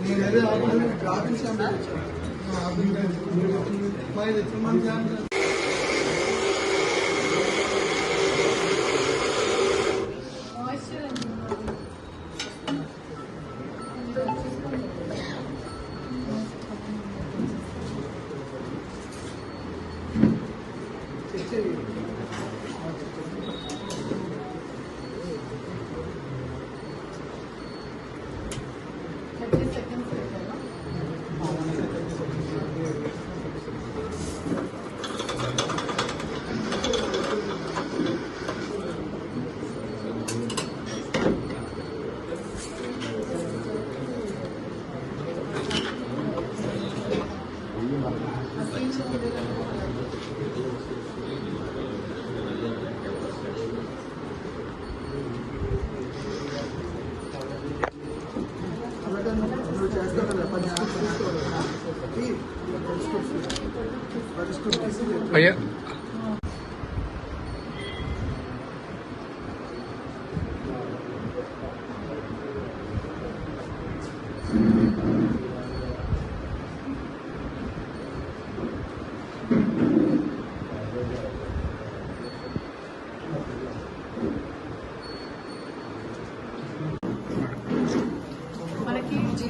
నేనేదో ఆపలేదు, traffic sample తెచ్చాను. ఆ, ఆపింగ్ మరి ఇది Gracias. Oye,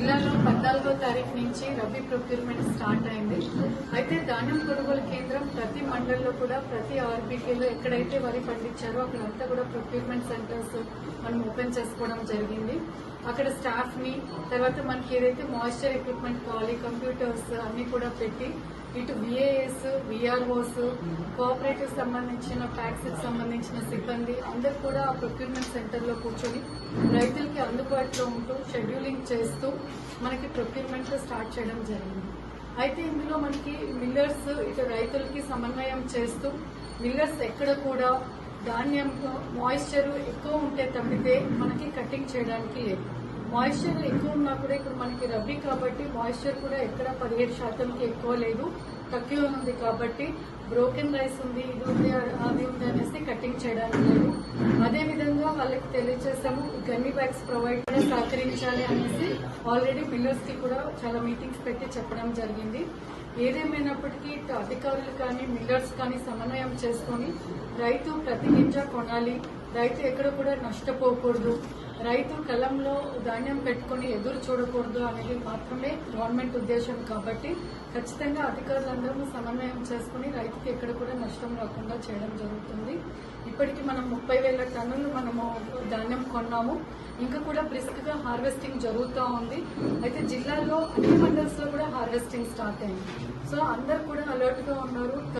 జిల్లాలో పద్నాలుగో తారీఖు నుంచి రబీ ప్రొక్యూర్మెంట్ స్టార్ట్ అయింది. అయితే ధాన్యం కొనుగోలు కేంద్రం ప్రతి మండల్లో కూడా ప్రతి ఆర్బీకేలో ఎక్కడైతే వరి పండించారో అక్కడంతా కూడా ప్రొక్యూర్మెంట్ సెంటర్స్ మనం ఓపెన్ చేసుకోవడం జరిగింది. అక్కడ స్టాఫ్ని తర్వాత మనకి ఏదైతే మాయిశ్చర్ ఎక్విప్మెంట్ కావాలి కంప్యూటర్స్ అన్ని కూడా పెట్టి ఇటు విఏఎస్ విఆర్ఓస్ కోఆపరేటివ్ సంబంధించిన ట్యాక్స్ సంబంధించిన సిబ్బంది అందరు కూడా ఆ ప్రొక్యూర్మెంట్ సెంటర్లో కూర్చొని అందుబాటులో ఉంటూ షెడ్యూలింగ్ చేస్తూ మనకి ప్రొక్యూర్మెంట్ స్టార్ట్ చేయడం జరిగింది. అయితే ఇందులో మనకి మిల్లర్స్ ఇటు రైతులకి సమన్వయం చేస్తూ మిల్లర్స్ ఎక్కడ కూడా ధాన్యం మాయిశ్చర్ ఎక్కువ ఉంటే తప్పితే మనకి కటింగ్ చేయడానికి లేదు. మాయిశ్చర్ ఎక్కువ ఉన్నా కూడా ఇప్పుడు మనకి రబీ కాబట్టి మాయిశ్చర్ కూడా ఎక్కడ పదిహేడు శాతంకి ఎక్కువ లేదు. తక్కువ ఉంది కాబట్టి బ్రోకెన్ రైస్ ఉంది ఇది ఉంది అది ఉంది అనేసి కటింగ్ చేయడానికి లేదు. అదే విధంగా వాళ్ళకి తెలియజేసాము గన్ని బ్యాగ్స్ ప్రొవైడ్ కూడా సహకరించాలి అనేసి ఆల్రెడీ మిల్లర్స్కి కూడా చాలా మీటింగ్స్ పెట్టి చెప్పడం జరిగింది. ఏదేమైనప్పటికీ అధికారులు కానీ మిల్లర్స్ కానీ సమన్వయం చేసుకొని రైతు ప్రతి గింజ కొనాలి రైతు ఎక్కడ కూడా నష్టపోకూడదు రైతు కలంలో ధాన్యం పెట్టుకొని ఎదురు చూడకూడదు అనేది మాత్రమే గవర్నమెంట్ ఉద్దేశం కాబట్టి ఖచ్చితంగా అధికారులందరూ సమన్వయం చేసుకుని రైతు రైతుకి ఎక్కడ కూడా నష్టం రాకుండా చేయడం జరుగుతుంది. ఇప్పటికి మనం ముప్పై వేల టన్నులు మనము ధాన్యం కొన్నాము. ఇంకా కూడా బ్రిస్క్గా హార్వెస్టింగ్ జరుగుతూ ఉంది. అయితే జిల్లాలో అన్ని మండల్స్లో కూడా హార్వెస్టింగ్ స్టార్ట్ అయింది. సో అందరు కూడా అలర్ట్గా ఉన్నారు.